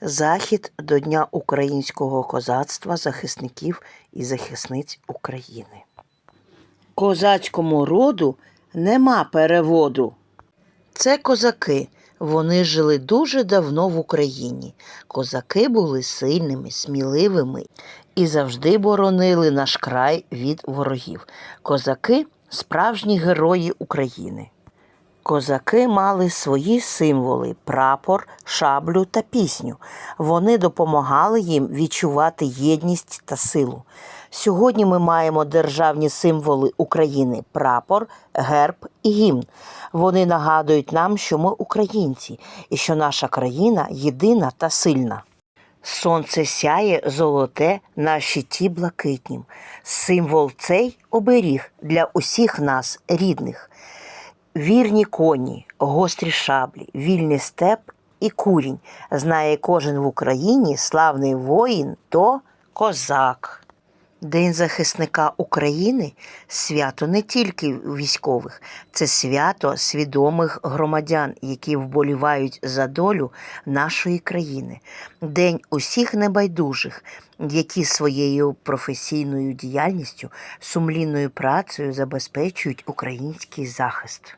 Захід до Дня українського козацтва захисників і захисниць України. Козацькому роду нема переводу. Це козаки. Вони жили дуже давно в Україні. Козаки були сильними, сміливими і завжди боронили наш край від ворогів. Козаки справжні герої України. Козаки мали свої символи прапор, шаблю та пісню. Вони допомагали їм відчувати єдність та силу. Сьогодні ми маємо державні символи України прапор, герб і гімн. Вони нагадують нам, що ми українці і що наша країна єдина та сильна. Сонце сяє золоте на щиті блакитнім. Символ цей оберіг для усіх нас, рідних. Вірні коні, гострі шаблі, вільний степ і курінь. Знає кожен в Україні славний воїн то козак. День захисника України свято не тільки військових, це свято свідомих громадян, які вболівають за долю нашої країни. День усіх небайдужих, які своєю професійною діяльністю, сумлінною працею забезпечують український захист.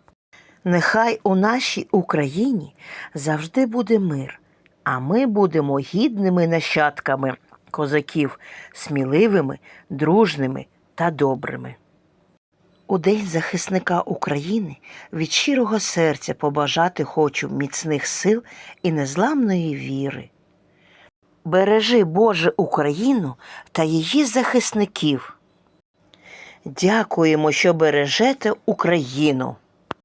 Нехай у нашій Україні завжди буде мир, а ми будемо гідними нащадками козаків, сміливими, дружними та добрими. У День захисника України від щирого серця побажати хочу міцних сил і незламної віри. Бережи Боже Україну та її захисників. Дякуємо, що бережете Україну.